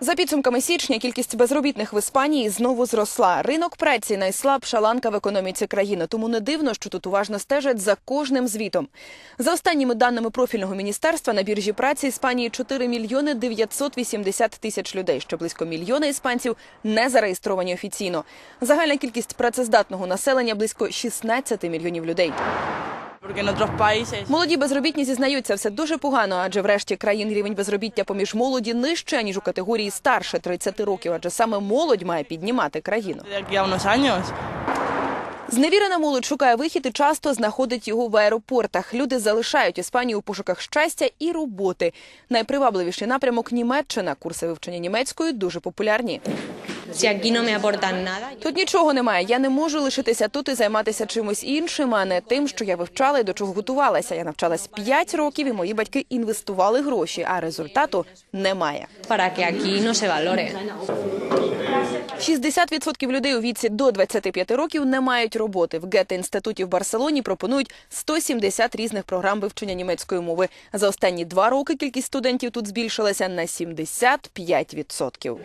За підсумками січня кількість безробітних в Іспанії знову зросла. Ринок праці найслабша ланка в економіці країни, тому не дивно, що тут уважно стежать за кожним звітом. За останніми даними профільного міністерства на біржі праці Іспанії 4 мільйони 980 тисяч людей. Ще близько мільйона іспанців не зареєстровані офіційно. Загальна кількість працездатного населення близько 16 мільйонів людей. Молоді безробітні зізнаються все дуже погано, адже в решті країн рівень безробіття поміж молоді нижче ніж у категорії старше 30 років, адже саме молодь має піднімати країну. Зневірена молодь шукає вихід і часто знаходить його в аеропортах. Люди залишають Іспанію у пошуках щастя і роботи. Найпривабливіший напрямок Німеччина. Курси вивчення німецької дуже популярні. Тут нічого немає. Я не можу лишитися тут і займатися чимось іншим, а не тим, що я вивчала і до чого готувалася. Я навчалась 5 років, і мої батьки інвестували гроші, а результату немає. para que aquí no se valore. 60% людей у віці до 25 років не мають роботи. В Гете інституті в Барселоні пропонують 170 різних програм вивчення німецької мови. За останні два роки кількість студентів тут збільшилася на 75%.